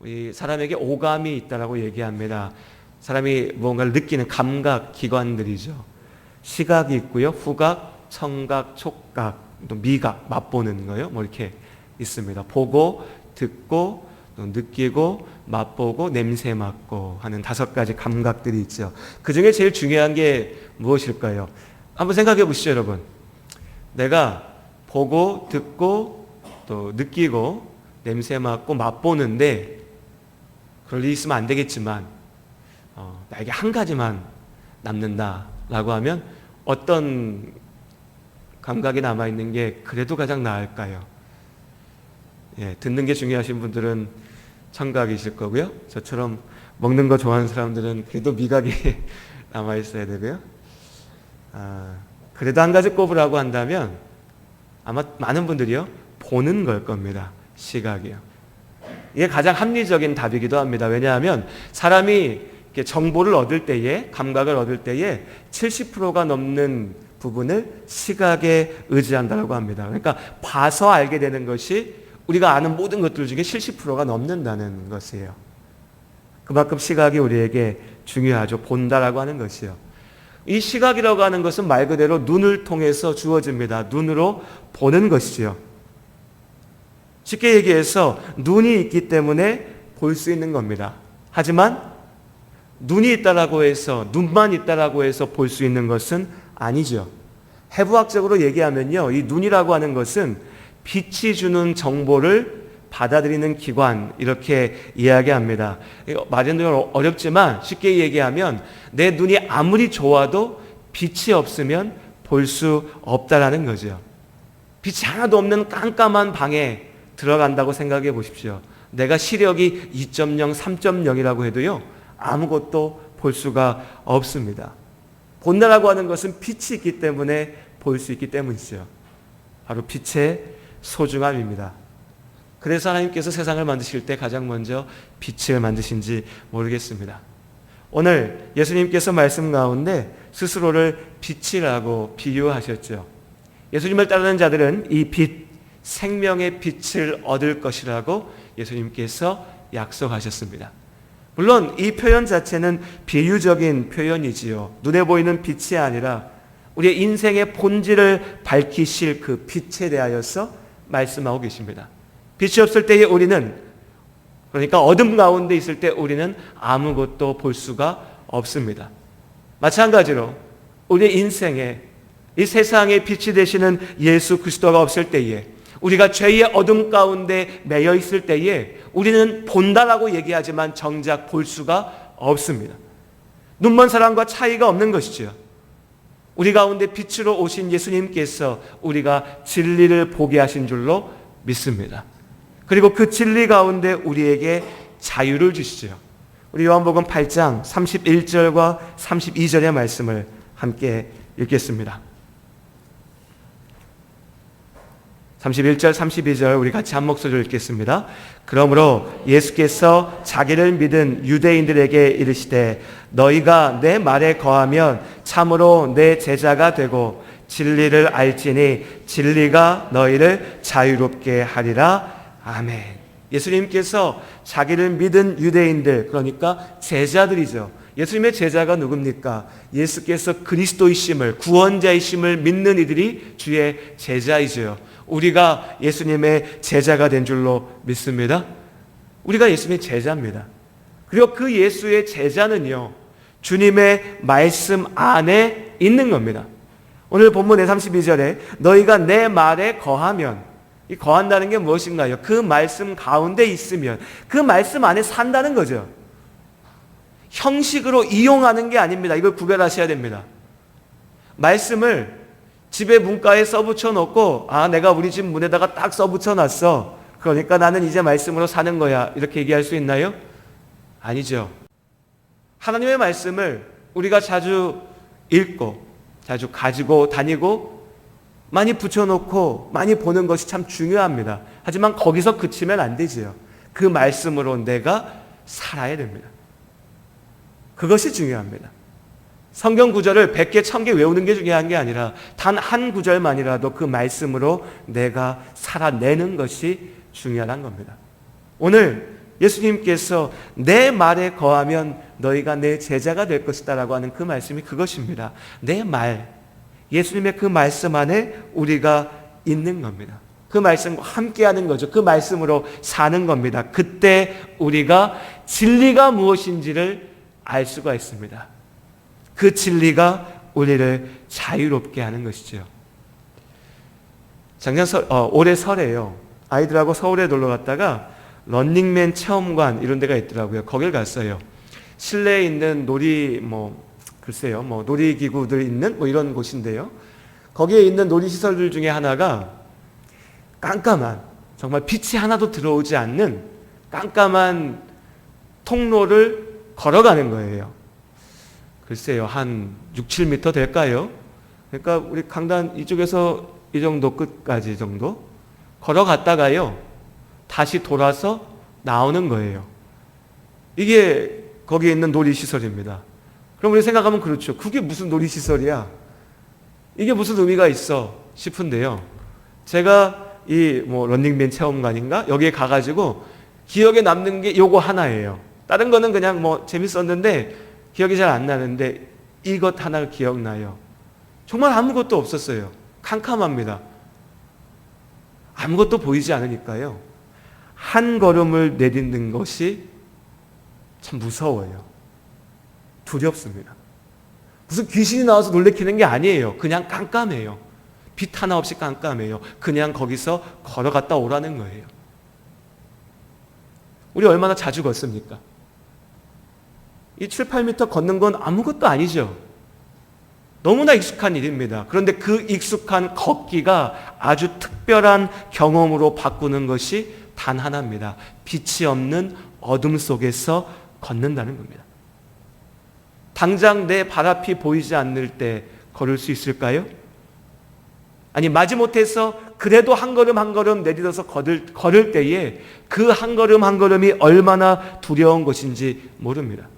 우리 사람에게 오감이 있다라고 얘기합니다. 사람이 무언가를 느끼는 감각 기관들이죠. 시각이 있고요. 후각, 청각, 촉각, 또 미각, 맛보는 거요. 뭐 이렇게 있습니다. 보고, 듣고, 또 느끼고, 맛보고, 냄새 맡고 하는 다섯 가지 감각들이 있죠. 그 중에 제일 중요한 게 무엇일까요? 한번 생각해 보시죠, 여러분. 내가 보고, 듣고, 또 느끼고, 냄새 맡고, 맛보는데, 그럴 일 있으면 안 되겠지만, 어, 나에게 한 가지만 남는다라고 하면 어떤 감각이 남아 있는 게 그래도 가장 나을까요? 예, 듣는 게 중요하신 분들은 청각이실 거고요. 저처럼 먹는 거 좋아하는 사람들은 그래도 미각이 남아 있어야 되고요. 아, 그래도 한 가지 꼽으라고 한다면 아마 많은 분들이요. 보는 걸 겁니다. 시각이요. 이게 가장 합리적인 답이기도 합니다. 왜냐하면 사람이 정보를 얻을 때에 감각을 얻을 때에 70%가 넘는 부분을 시각에 의지한다고 합니다. 그러니까 봐서 알게 되는 것이 우리가 아는 모든 것들 중에 70%가 넘는다는 것이에요. 그만큼 시각이 우리에게 중요하죠. 본다라고 하는 것이요. 이 시각이라고 하는 것은 말 그대로 눈을 통해서 주어집니다. 눈으로 보는 것이지요. 쉽게 얘기해서 눈이 있기 때문에 볼 수 있는 겁니다. 하지만 눈이 있다라고 해서 눈만 있다라고 해서 볼 수 있는 것은 아니죠. 해부학적으로 얘기하면요. 이 눈이라고 하는 것은 빛이 주는 정보를 받아들이는 기관 이렇게 이야기합니다. 말은 어렵지만 쉽게 얘기하면 내 눈이 아무리 좋아도 빛이 없으면 볼 수 없다라는 거죠. 빛이 하나도 없는 깜깜한 방에 들어간다고 생각해 보십시오. 내가 시력이 2.0, 3.0이라고 해도요. 아무것도 볼 수가 없습니다. 본다라고 하는 것은 빛이 있기 때문에 볼 수 있기 때문이죠. 바로 빛의 소중함입니다. 그래서 하나님께서 세상을 만드실 때 가장 먼저 빛을 만드신지 모르겠습니다. 오늘 예수님께서 말씀 가운데 스스로를 빛이라고 비유하셨죠. 예수님을 따르는 자들은 이 빛, 생명의 빛을 얻을 것이라고 예수님께서 약속하셨습니다. 물론 이 표현 자체는 비유적인 표현이지요. 눈에 보이는 빛이 아니라 우리의 인생의 본질을 밝히실 그 빛에 대하여서 말씀하고 계십니다. 빛이 없을 때에 우리는 그러니까 어둠 가운데 있을 때 우리는 아무것도 볼 수가 없습니다. 마찬가지로 우리의 인생에 이 세상의 빛이 되시는 예수 그리스도가 없을 때에 우리가 죄의 어둠 가운데 매여 있을 때에 우리는 본다라고 얘기하지만 정작 볼 수가 없습니다. 눈먼 사람과 차이가 없는 것이죠. 우리 가운데 빛으로 오신 예수님께서 우리가 진리를 보게 하신 줄로 믿습니다. 그리고 그 진리 가운데 우리에게 자유를 주시죠. 우리 요한복음 8장 31절과 32절의 말씀을 함께 읽겠습니다. 31절, 32절 우리 같이 한 목소리로 읽겠습니다. 그러므로 예수께서 자기를 믿은 유대인들에게 이르시되 너희가 내 말에 거하면 참으로 내 제자가 되고 진리를 알지니 진리가 너희를 자유롭게 하리라. 아멘. 예수님께서 자기를 믿은 유대인들 그러니까 제자들이죠. 예수님의 제자가 누굽니까? 예수께서 그리스도이심을 구원자이심을 믿는 이들이 주의 제자이죠. 우리가 예수님의 제자가 된 줄로 믿습니다. 우리가 예수님의 제자입니다. 그리고 그 예수의 제자는요, 주님의 말씀 안에 있는 겁니다. 오늘 본문의 32절에 너희가 내 말에 거하면, 이 거한다는 게 무엇인가요? 그 말씀 가운데 있으면, 그 말씀 안에 산다는 거죠. 형식으로 이용하는 게 아닙니다. 이걸 구별하셔야 됩니다. 말씀을 집에 문가에 써붙여 놓고 아 내가 우리 집 문에다가 딱 써붙여 놨어. 그러니까 나는 이제 말씀으로 사는 거야. 이렇게 얘기할 수 있나요? 아니죠. 하나님의 말씀을 우리가 자주 읽고 자주 가지고 다니고 많이 붙여놓고 많이 보는 것이 참 중요합니다. 하지만 거기서 그치면 안 되지요. 그 말씀으로 내가 살아야 됩니다. 그것이 중요합니다. 성경 구절을 100개, 1000개 외우는 게 중요한 게 아니라 단 한 구절만이라도 그 말씀으로 내가 살아내는 것이 중요한 겁니다. 오늘 예수님께서 내 말에 거하면 너희가 내 제자가 될 것이다 라고 하는 그 말씀이 그것입니다. 내 말, 예수님의 그 말씀 안에 우리가 있는 겁니다. 그 말씀과 함께 하는 거죠. 그 말씀으로 사는 겁니다. 그때 우리가 진리가 무엇인지를 알 수가 있습니다. 그 진리가 우리를 자유롭게 하는 것이죠. 작년 설, 어, 올해 설에요. 아이들하고 서울에 놀러 갔다가 런닝맨 체험관 이런 데가 있더라고요. 거길 갔어요. 실내에 있는 놀이 뭐 글쎄요, 뭐 놀이기구들 있는 뭐 이런 곳인데요. 거기에 있는 놀이시설들 중에 하나가 깜깜한 정말 빛이 하나도 들어오지 않는 깜깜한 통로를 걸어가는 거예요. 글쎄요, 한 6, 7m 될까요? 그러니까 우리 강단 이쪽에서 이 정도 끝까지 정도 걸어갔다가요, 다시 돌아서 나오는 거예요. 이게 거기에 있는 놀이시설입니다. 그럼 우리 생각하면 그렇죠. 그게 무슨 놀이시설이야? 이게 무슨 의미가 있어? 싶은데요. 제가 이 뭐 런닝맨 체험관인가? 여기에 가가지고 기억에 남는 게 요거 하나예요. 다른 거는 그냥 뭐 재밌었는데 기억이 잘 안 나는데 이것 하나 기억나요. 정말 아무것도 없었어요. 캄캄합니다. 아무것도 보이지 않으니까요. 한 걸음을 내딛는 것이 참 무서워요. 두렵습니다. 무슨 귀신이 나와서 놀래키는 게 아니에요. 그냥 깜깜해요. 빛 하나 없이 깜깜해요. 그냥 거기서 걸어갔다 오라는 거예요. 우리 얼마나 자주 걷습니까? 이 7, 8m 걷는 건 아무것도 아니죠. 너무나 익숙한 일입니다. 그런데 그 익숙한 걷기가 아주 특별한 경험으로 바꾸는 것이 단 하나입니다. 빛이 없는 어둠 속에서 걷는다는 겁니다. 당장 내 발 앞이 보이지 않을 때 걸을 수 있을까요? 아니 마지못해서 그래도 한 걸음 한 걸음 내딛어서 걸을, 걸을 때에 그 한 걸음 한 걸음이 얼마나 두려운 것인지 모릅니다.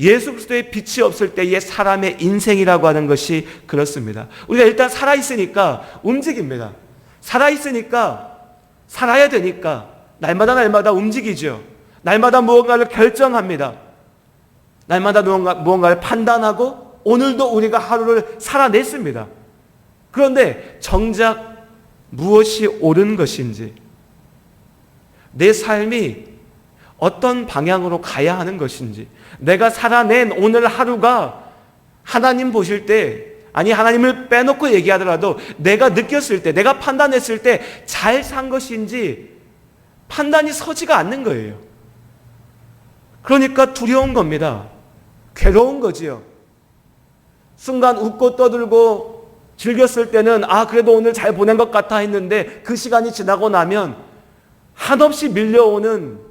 예수 그리스도의 빛이 없을 때의 사람의 인생이라고 하는 것이 그렇습니다. 우리가 일단 살아 있으니까 움직입니다. 살아 있으니까 살아야 되니까 날마다 날마다 움직이죠. 날마다 무언가를 결정합니다. 날마다 무언가, 무언가를 판단하고 오늘도 우리가 하루를 살아냈습니다. 그런데 정작 무엇이 옳은 것인지 내 삶이 어떤 방향으로 가야 하는 것인지 내가 살아낸 오늘 하루가 하나님 보실 때 아니 하나님을 빼놓고 얘기하더라도 내가 느꼈을 때 내가 판단했을 때 잘 산 것인지 판단이 서지가 않는 거예요. 그러니까 두려운 겁니다. 괴로운 거지요. 순간 웃고 떠들고 즐겼을 때는 아 그래도 오늘 잘 보낸 것 같아 했는데 그 시간이 지나고 나면 한없이 밀려오는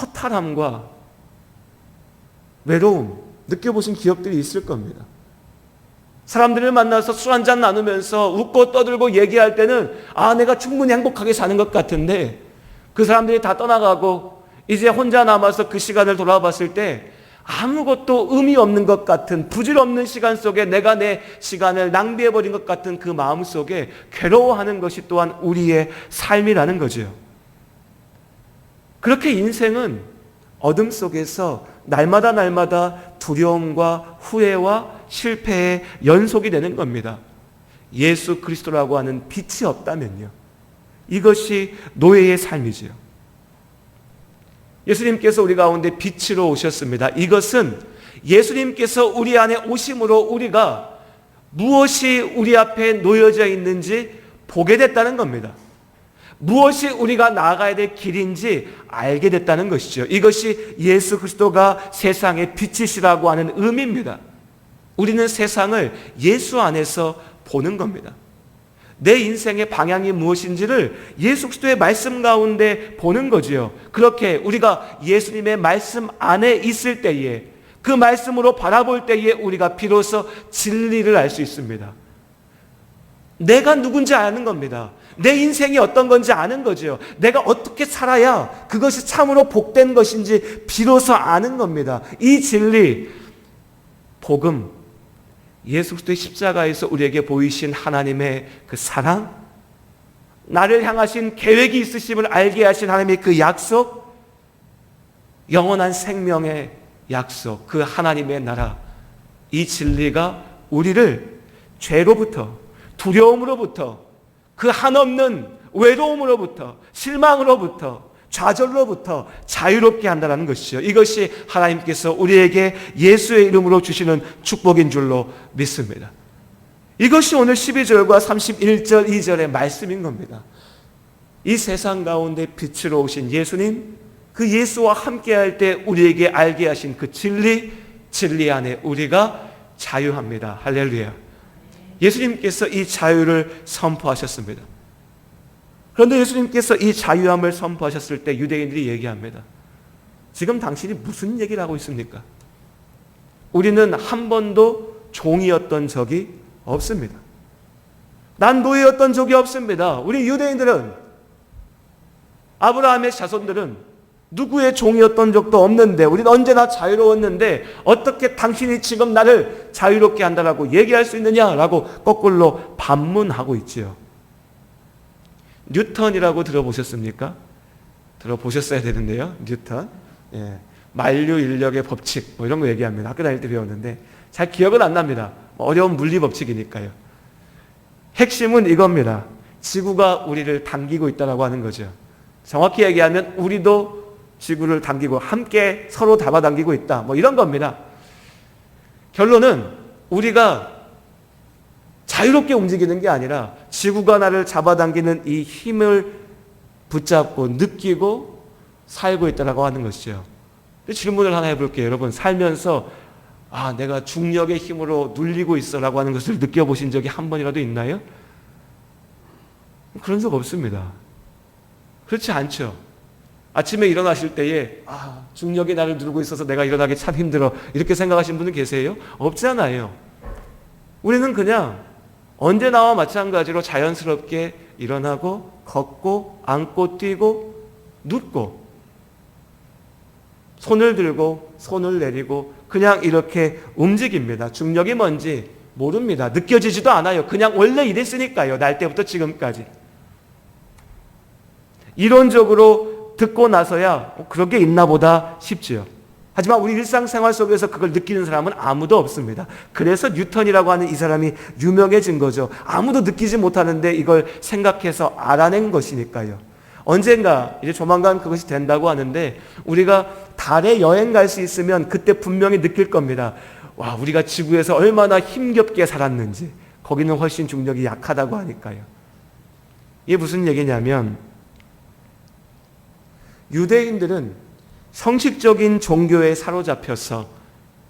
허탈함과 외로움 느껴보신 기억들이 있을 겁니다. 사람들을 만나서 술 한잔 나누면서 웃고 떠들고 얘기할 때는 아 내가 충분히 행복하게 사는 것 같은데 그 사람들이 다 떠나가고 이제 혼자 남아서 그 시간을 돌아봤을 때 아무것도 의미 없는 것 같은 부질없는 시간 속에 내가 내 시간을 낭비해버린 것 같은 그 마음 속에 괴로워하는 것이 또한 우리의 삶이라는 거죠. 그렇게 인생은 어둠 속에서 날마다 날마다 두려움과 후회와 실패의 연속이 되는 겁니다. 예수 그리스도라고 하는 빛이 없다면요. 이것이 노예의 삶이지요. 예수님께서 우리 가운데 빛으로 오셨습니다. 이것은 예수님께서 우리 안에 오심으로 우리가 무엇이 우리 앞에 놓여져 있는지 보게 됐다는 겁니다. 무엇이 우리가 나아가야 될 길인지 알게 됐다는 것이죠. 이것이 예수 그리스도가 세상의 빛이시라고 하는 의미입니다. 우리는 세상을 예수 안에서 보는 겁니다. 내 인생의 방향이 무엇인지를 예수 그리스도의 말씀 가운데 보는 거지요. 그렇게 우리가 예수님의 말씀 안에 있을 때에 그 말씀으로 바라볼 때에 우리가 비로소 진리를 알 수 있습니다. 내가 누군지 아는 겁니다. 내 인생이 어떤 건지 아는 거죠. 내가 어떻게 살아야 그것이 참으로 복된 것인지 비로소 아는 겁니다. 이 진리, 복음, 예수 그리스도의 십자가에서 우리에게 보이신 하나님의 그 사랑, 나를 향하신 계획이 있으심을 알게 하신 하나님의 그 약속, 영원한 생명의 약속, 그 하나님의 나라, 이 진리가 우리를 죄로부터, 두려움으로부터, 그 한없는 외로움으로부터, 실망으로부터, 좌절로부터 자유롭게 한다는 것이죠. 이것이 하나님께서 우리에게 예수의 이름으로 주시는 축복인 줄로 믿습니다. 이것이 오늘 12절과 31절, 2절의 말씀인 겁니다. 이 세상 가운데 빛으로 오신 예수님, 그 예수와 함께 할 때 우리에게 알게 하신 그 진리, 진리 안에 우리가 자유합니다. 할렐루야. 예수님께서 이 자유를 선포하셨습니다. 그런데 예수님께서 이 자유함을 선포하셨을 때 유대인들이 얘기합니다. 지금 당신이 무슨 얘기를 하고 있습니까? 우리는 한 번도 종이었던 적이 없습니다. 난 노예였던 적이 없습니다. 우리 유대인들은 아브라함의 자손들은 누구의 종이었던 적도 없는데 우리는 언제나 자유로웠는데 어떻게 당신이 지금 나를 자유롭게 한다라고 얘기할 수 있느냐라고 거꾸로 반문하고 있지요. 뉴턴이라고 들어보셨습니까? 들어보셨어야 되는데요. 뉴턴. 예. 만류 인력의 법칙 뭐 이런 거 얘기합니다. 학교 다닐 때 배웠는데 잘 기억은 안 납니다. 어려운 물리 법칙이니까요. 핵심은 이겁니다. 지구가 우리를 당기고 있다라고 하는 거죠. 정확히 얘기하면 우리도 지구를 당기고 함께 서로 잡아당기고 있다. 뭐 이런 겁니다. 결론은 우리가 자유롭게 움직이는 게 아니라 지구가 나를 잡아당기는 이 힘을 붙잡고 느끼고 살고 있다라고 하는 것이죠. 질문을 하나 해볼게요. 여러분 살면서 아 내가 중력의 힘으로 눌리고 있어라고 하는 것을 느껴보신 적이 한 번이라도 있나요? 그런 적 없습니다. 그렇지 않죠. 아침에 일어나실 때에 아 중력이 나를 누르고 있어서 내가 일어나기 참 힘들어 이렇게 생각하신 분은 계세요? 없잖아요. 우리는 그냥 언제 나와 마찬가지로 자연스럽게 일어나고 걷고 앉고 뛰고 눕고 손을 들고 손을 내리고 그냥 이렇게 움직입니다. 중력이 뭔지 모릅니다. 느껴지지도 않아요. 그냥 원래 이랬으니까요. 날 때부터 지금까지. 이론적으로 듣고 나서야 어, 그런 게 있나 보다 싶지요. 하지만 우리 일상생활 속에서 그걸 느끼는 사람은 아무도 없습니다. 그래서 뉴턴이라고 하는 이 사람이 유명해진 거죠. 아무도 느끼지 못하는데 이걸 생각해서 알아낸 것이니까요. 언젠가 이제 조만간 그것이 된다고 하는데 우리가 달에 여행 갈 수 있으면 그때 분명히 느낄 겁니다. 와, 우리가 지구에서 얼마나 힘겹게 살았는지. 거기는 훨씬 중력이 약하다고 하니까요. 이게 무슨 얘기냐면 유대인들은 형식적인 종교에 사로잡혀서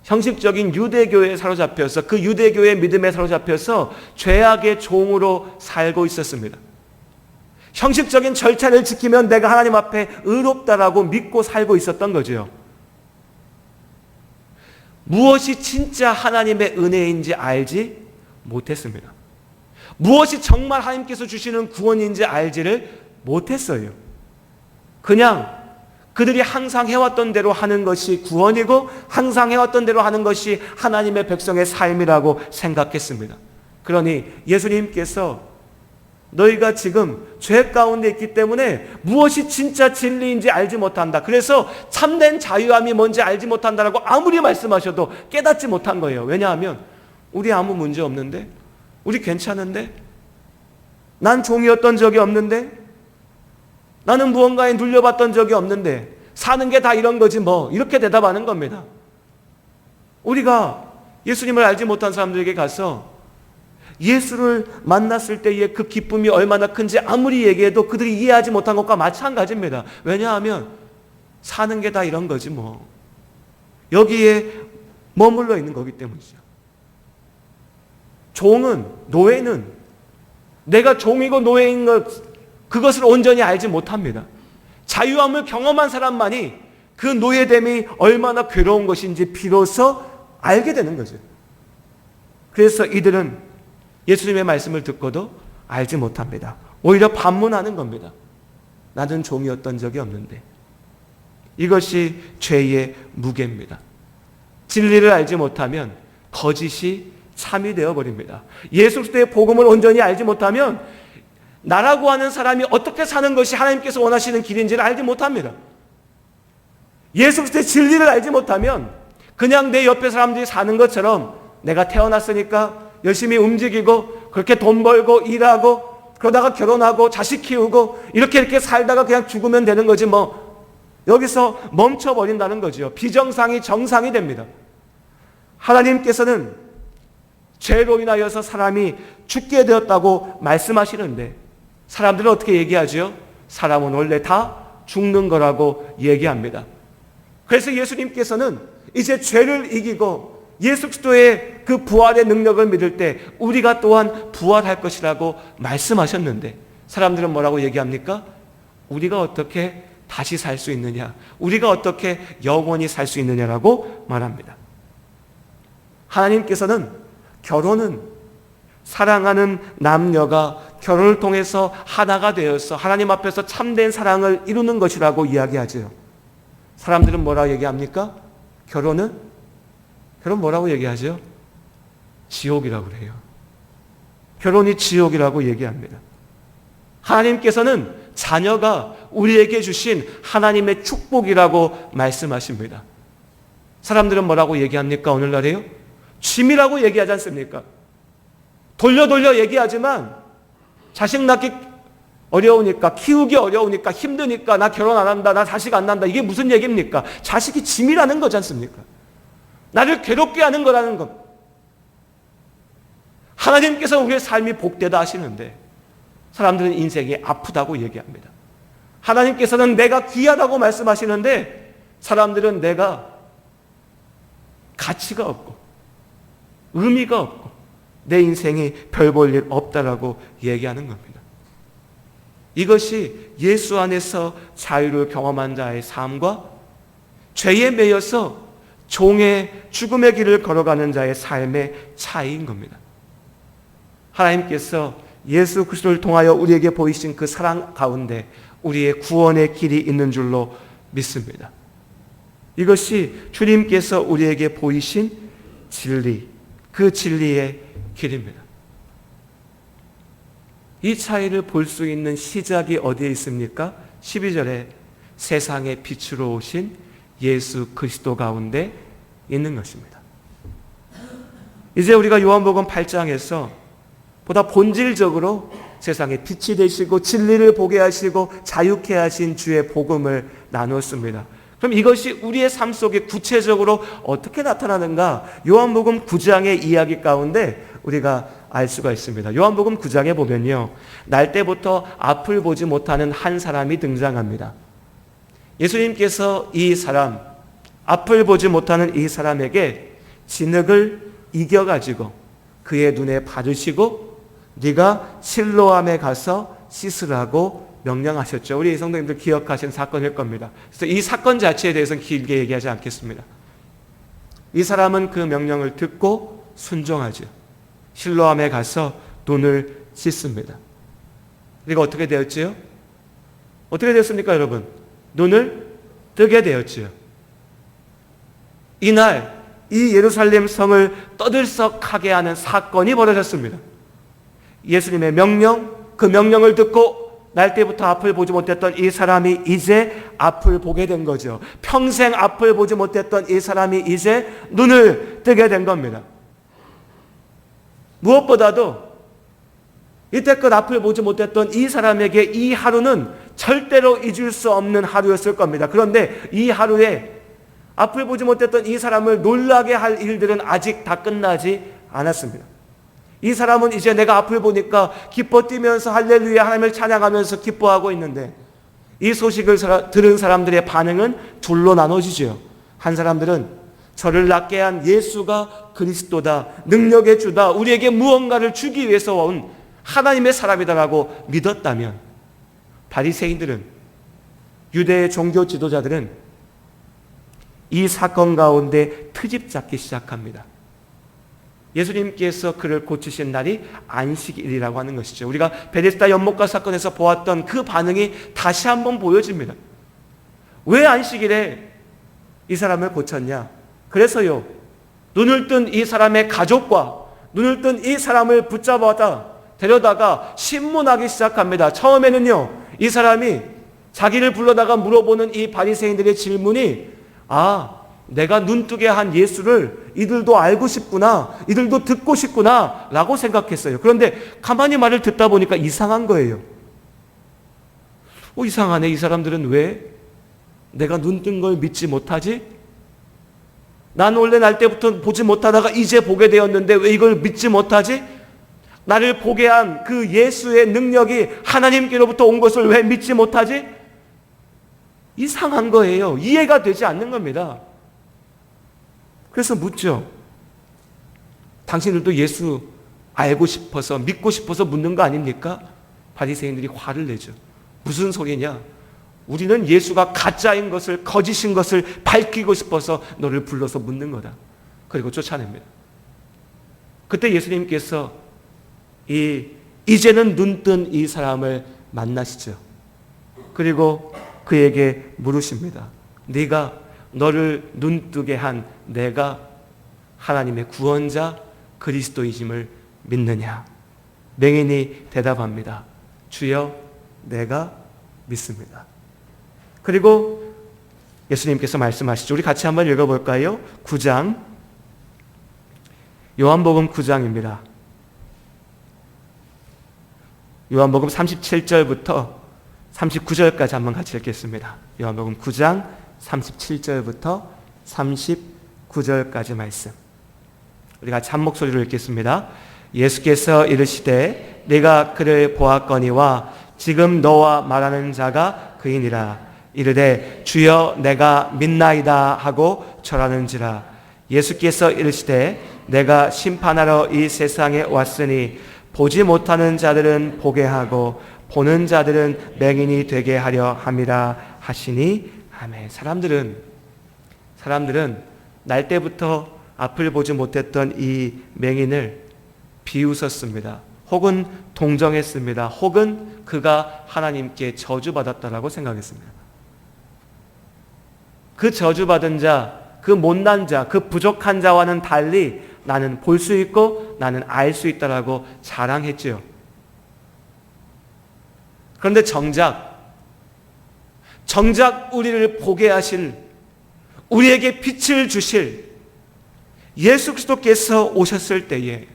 형식적인 유대교에 사로잡혀서 그 유대교의 믿음에 사로잡혀서 죄악의 종으로 살고 있었습니다. 형식적인 절차를 지키면 내가 하나님 앞에 의롭다라고 믿고 살고 있었던 거죠. 무엇이 진짜 하나님의 은혜인지 알지 못했습니다. 무엇이 정말 하나님께서 주시는 구원인지 알지를 못했어요. 그냥 그들이 항상 해왔던 대로 하는 것이 구원이고 항상 해왔던 대로 하는 것이 하나님의 백성의 삶이라고 생각했습니다. 그러니 예수님께서 너희가 지금 죄 가운데 있기 때문에 무엇이 진짜 진리인지 알지 못한다. 그래서 참된 자유함이 뭔지 알지 못한다라고 아무리 말씀하셔도 깨닫지 못한 거예요. 왜냐하면 우리 아무 문제 없는데? 우리 괜찮은데? 난 종이었던 적이 없는데? 나는 무언가에 눌려봤던 적이 없는데 사는 게 다 이런 거지 뭐 이렇게 대답하는 겁니다. 우리가 예수님을 알지 못한 사람들에게 가서 예수를 만났을 때의 그 기쁨이 얼마나 큰지 아무리 얘기해도 그들이 이해하지 못한 것과 마찬가지입니다. 왜냐하면 사는 게 다 이런 거지 뭐. 여기에 머물러 있는 거기 때문이죠. 종은, 노예는 내가 종이고 노예인 것 그것을 온전히 알지 못합니다. 자유함을 경험한 사람만이 그 노예됨이 얼마나 괴로운 것인지 비로소 알게 되는 거죠. 그래서 이들은 예수님의 말씀을 듣고도 알지 못합니다. 오히려 반문하는 겁니다. 나는 종이었던 적이 없는데. 이것이 죄의 무게입니다. 진리를 알지 못하면 거짓이 참이 되어 버립니다. 예수 그리스도의 복음을 온전히 알지 못하면 나라고 하는 사람이 어떻게 사는 것이 하나님께서 원하시는 길인지를 알지 못합니다. 예수 그리스도의 진리를 알지 못하면 그냥 내 옆에 사람들이 사는 것처럼 내가 태어났으니까 열심히 움직이고 그렇게 돈 벌고 일하고 그러다가 결혼하고 자식 키우고 이렇게 이렇게 살다가 그냥 죽으면 되는 거지 뭐 여기서 멈춰 버린다는 거죠. 비정상이 정상이 됩니다. 하나님께서는 죄로 인하여서 사람이 죽게 되었다고 말씀하시는데 사람들은 어떻게 얘기하죠? 사람은 원래 다 죽는 거라고 얘기합니다. 그래서 예수님께서는 이제 죄를 이기고 예수 그리스도의 그 부활의 능력을 믿을 때 우리가 또한 부활할 것이라고 말씀하셨는데 사람들은 뭐라고 얘기합니까? 우리가 어떻게 다시 살 수 있느냐? 우리가 어떻게 영원히 살 수 있느냐라고 말합니다. 하나님께서는 결혼은 사랑하는 남녀가 결혼을 통해서 하나가 되어서 하나님 앞에서 참된 사랑을 이루는 것이라고 이야기하죠. 사람들은 뭐라고 얘기합니까? 결혼은? 결혼 뭐라고 얘기하죠? 지옥이라고 그래요. 결혼이 지옥이라고 얘기합니다. 하나님께서는 자녀가 우리에게 주신 하나님의 축복이라고 말씀하십니다. 사람들은 뭐라고 얘기합니까? 오늘날에요? 짐이라고 얘기하지 않습니까? 돌려 돌려 얘기하지만 자식 낳기 어려우니까 키우기 어려우니까 힘드니까 나 결혼 안 한다 나 자식 안 난다 이게 무슨 얘기입니까? 자식이 짐이라는 거지 않습니까? 나를 괴롭게 하는 거라는 것. 하나님께서 우리의 삶이 복되다 하시는데 사람들은 인생이 아프다고 얘기합니다. 하나님께서는 내가 귀하다고 말씀하시는데 사람들은 내가 가치가 없고 의미가 없고 내 인생이 별 볼 일 없다라고 얘기하는 겁니다. 이것이 예수 안에서 자유를 경험한 자의 삶과 죄에 매여서 종의 죽음의 길을 걸어가는 자의 삶의 차이인 겁니다. 하나님께서 예수 그리스도를 통하여 우리에게 보이신 그 사랑 가운데 우리의 구원의 길이 있는 줄로 믿습니다. 이것이 주님께서 우리에게 보이신 진리, 그 진리의 길입니다. 이 차이를 볼 수 있는 시작이 어디에 있습니까? 12절에 세상의 빛으로 오신 예수 그리스도 가운데 있는 것입니다. 이제 우리가 요한복음 8장에서 보다 본질적으로 세상에 빛이 되시고 진리를 보게 하시고 자유케 하신 주의 복음을 나누었습니다. 그럼 이것이 우리의 삶 속에 구체적으로 어떻게 나타나는가? 요한복음 9장의 이야기 가운데 우리가 알 수가 있습니다. 요한복음 9장에 보면요. 날 때부터 앞을 보지 못하는 한 사람이 등장합니다. 예수님께서 이 사람, 앞을 보지 못하는 이 사람에게 진흙을 이겨가지고 그의 눈에 바르시고 네가 실로암에 가서 씻으라고 명령하셨죠. 우리 성도님들 기억하신 사건일 겁니다. 그래서 이 사건 자체에 대해서는 길게 얘기하지 않겠습니다. 이 사람은 그 명령을 듣고 순종하죠. 실로암에 가서 눈을 씻습니다. 그리고 어떻게 되었지요? 어떻게 되었습니까, 여러분? 눈을 뜨게 되었지요. 이날 이 예루살렘 성을 떠들썩하게 하는 사건이 벌어졌습니다. 예수님의 명령, 그 명령을 듣고 날 때부터 앞을 보지 못했던 이 사람이 이제 앞을 보게 된 거죠. 평생 앞을 보지 못했던 이 사람이 이제 눈을 뜨게 된 겁니다. 무엇보다도 이때껏 앞을 보지 못했던 이 사람에게 이 하루는 절대로 잊을 수 없는 하루였을 겁니다. 그런데 이 하루에 앞을 보지 못했던 이 사람을 놀라게 할 일들은 아직 다 끝나지 않았습니다. 이 사람은 이제 내가 앞을 보니까 기뻐 뛰면서 할렐루야 하나님을 찬양하면서 기뻐하고 있는데 이 소식을 들은 사람들의 반응은 둘로 나눠지죠. 한 사람들은 저를 낫게 한 예수가 그리스도다, 능력의 주다, 우리에게 무언가를 주기 위해서 온 하나님의 사람이다라고 믿었다면 바리새인들은 유대의 종교 지도자들은 이 사건 가운데 트집 잡기 시작합니다. 예수님께서 그를 고치신 날이 안식일이라고 하는 것이죠. 우리가 베데스다 연못가 사건에서 보았던 그 반응이 다시 한번 보여집니다. 왜 안식일에 이 사람을 고쳤냐? 그래서요. 눈을 뜬 이 사람의 가족과 눈을 뜬 이 사람을 붙잡아다 데려다가 신문하기 시작합니다. 처음에는요, 이 사람이 자기를 불러다가 물어보는 이 바리새인들의 질문이 아, 내가 눈뜨게 한 예수를 이들도 알고 싶구나, 이들도 듣고 싶구나, 라고 생각했어요. 그런데 가만히 말을 듣다 보니까 이상한 거예요. 어, 이상하네. 이 사람들은 왜 내가 눈 뜬 걸 믿지 못하지? 난 원래 날 때부터 보지 못하다가 이제 보게 되었는데 왜 이걸 믿지 못하지? 나를 보게 한 그 예수의 능력이 하나님께로부터 온 것을 왜 믿지 못하지? 이상한 거예요. 이해가 되지 않는 겁니다. 그래서 묻죠. 당신들도 예수 알고 싶어서 믿고 싶어서 묻는 거 아닙니까? 바리새인들이 화를 내죠. 무슨 소리냐? 우리는 예수가 가짜인 것을 거짓인 것을 밝히고 싶어서 너를 불러서 묻는 거다. 그리고 쫓아냅니다. 그때 예수님께서 이 이제는 눈뜬 이 사람을 만나시죠. 그리고 그에게 물으십니다. 네가 너를 눈뜨게 한 내가 하나님의 구원자 그리스도이심을 믿느냐? 맹인이 대답합니다. 주여 내가 믿습니다. 그리고 예수님께서 말씀하시죠. 우리 같이 한번 읽어볼까요? 9장 요한복음 9장입니다. 요한복음 37절부터 39절까지 한번 같이 읽겠습니다. 요한복음 9장 37절부터 39절까지 말씀. 우리 같이 한 목소리로 읽겠습니다. 예수께서 이르시되 내가 그를 보았거니와 지금 너와 말하는 자가 그이니라 이르되 주여 내가 믿나이다 하고 절하는지라 예수께서 이르시되 내가 심판하러 이 세상에 왔으니 보지 못하는 자들은 보게 하고 보는 자들은 맹인이 되게 하려 함이라 하시니 아멘. 사람들은 사람들은 날 때부터 앞을 보지 못했던 이 맹인을 비웃었습니다. 혹은 동정했습니다. 혹은 그가 하나님께 저주받았다라고 생각했습니다. 그 저주받은 자, 그 못난 자, 그 부족한 자와는 달리 나는 볼 수 있고 나는 알 수 있다라고 자랑했지요. 그런데 정작 정작 우리를 보게 하실 우리에게 빛을 주실 예수 그리스도께서 오셨을 때에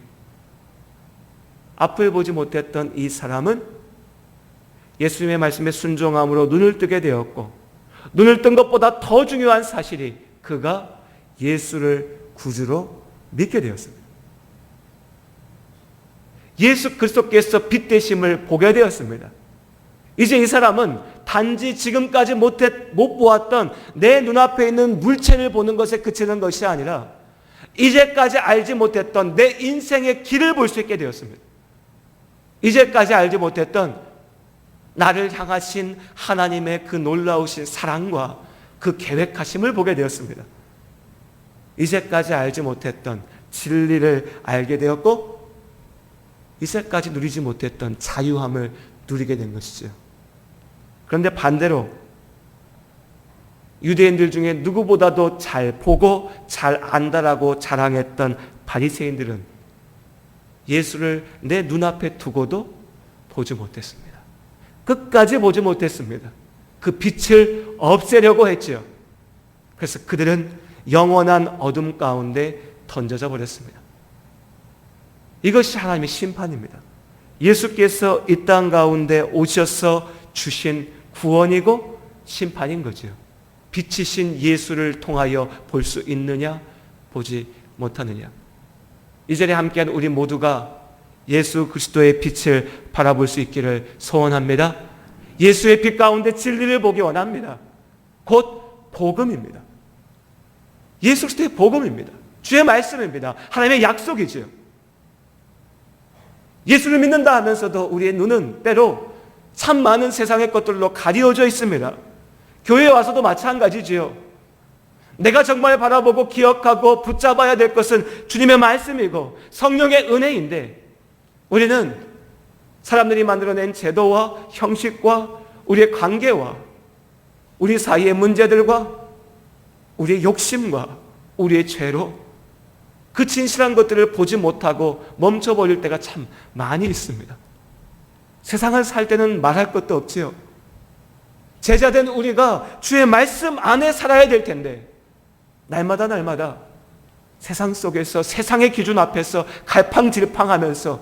앞을 보지 못했던 이 사람은 예수님의 말씀에 순종함으로 눈을 뜨게 되었고 눈을 뜬 것보다 더 중요한 사실이 그가 예수를 구주로 믿게 되었습니다. 예수 그리스도께서 빛 되심을 보게 되었습니다. 이제 이 사람은 단지 지금까지 못해, 못 보았던 내 눈앞에 있는 물체를 보는 것에 그치는 것이 아니라 이제까지 알지 못했던 내 인생의 길을 볼 수 있게 되었습니다. 이제까지 알지 못했던 나를 향하신 하나님의 그 놀라우신 사랑과 그 계획하심을 보게 되었습니다. 이제까지 알지 못했던 진리를 알게 되었고 이제까지 누리지 못했던 자유함을 누리게 된 것이죠. 그런데 반대로 유대인들 중에 누구보다도 잘 보고 잘 안다라고 자랑했던 바리새인들은 예수를 내 눈앞에 두고도 보지 못했습니다. 끝까지 보지 못했습니다. 그 빛을 없애려고 했지요. 그래서 그들은 영원한 어둠 가운데 던져져 버렸습니다. 이것이 하나님의 심판입니다. 예수께서 이 땅 가운데 오셔서 주신 구원이고 심판인 거죠. 빛이신 예수를 통하여 볼 수 있느냐, 보지 못하느냐. 이 자리에 함께한 우리 모두가 예수 그리스도의 빛을 바라볼 수 있기를 소원합니다. 예수의 빛 가운데 진리를 보기 원합니다. 곧 복음입니다. 예수 그리스도의 복음입니다. 주의 말씀입니다. 하나님의 약속이죠. 예수를 믿는다 하면서도 우리의 눈은 때로 참 많은 세상의 것들로 가리워져 있습니다. 교회에 와서도 마찬가지지요. 내가 정말 바라보고 기억하고 붙잡아야 될 것은 주님의 말씀이고 성령의 은혜인데 우리는 사람들이 만들어낸 제도와 형식과 우리의 관계와 우리 사이의 문제들과 우리의 욕심과 우리의 죄로 그 진실한 것들을 보지 못하고 멈춰버릴 때가 참 많이 있습니다. 세상을 살 때는 말할 것도 없지요. 제자된 우리가 주의 말씀 안에 살아야 될 텐데, 날마다 날마다 세상 속에서 세상의 기준 앞에서 갈팡질팡 하면서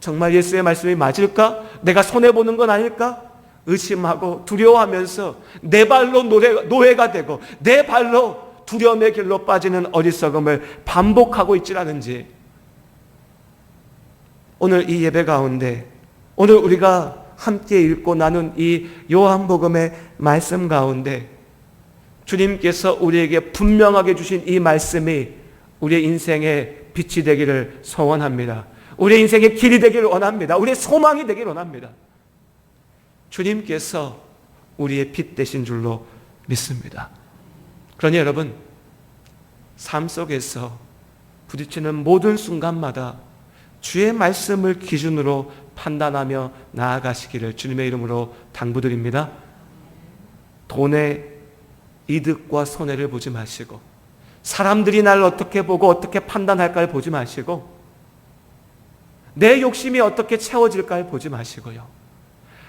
정말 예수의 말씀이 맞을까? 내가 손해보는 건 아닐까? 의심하고 두려워하면서 내 발로 노래, 노예가 되고 내 발로 두려움의 길로 빠지는 어리석음을 반복하고 있지라는지 오늘 이 예배 가운데 오늘 우리가 함께 읽고 나눈 이 요한복음의 말씀 가운데 주님께서 우리에게 분명하게 주신 이 말씀이 우리의 인생의 빛이 되기를 소원합니다. 우리의 인생의 길이 되기를 원합니다. 우리의 소망이 되기를 원합니다. 주님께서 우리의 빛 되신 줄로 믿습니다. 그러니 여러분, 삶 속에서 부딪히는 모든 순간마다 주의 말씀을 기준으로 판단하며 나아가시기를 주님의 이름으로 당부드립니다. 돈의 이득과 손해를 보지 마시고, 사람들이 날 어떻게 보고 어떻게 판단할까를 보지 마시고, 내 욕심이 어떻게 채워질까를 보지 마시고요.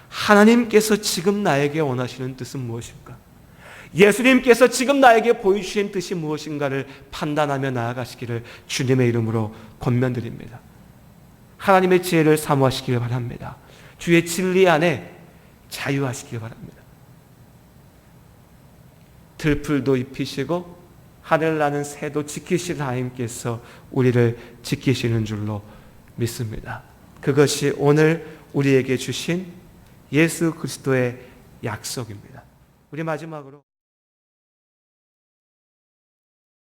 하나님께서 지금 나에게 원하시는 뜻은 무엇일까? 예수님께서 지금 나에게 보여주신 뜻이 무엇인가를 판단하며 나아가시기를 주님의 이름으로 권면드립니다. 하나님의 지혜를 사모하시길 바랍니다. 주의 진리 안에 자유하시길 바랍니다. 들풀도 입히시고 하늘 나는 새도 지키실 하나님께서 우리를 지키시는 줄로 믿습니다. 그것이 오늘 우리에게 주신 예수 그리스도의 약속입니다. 우리 마지막으로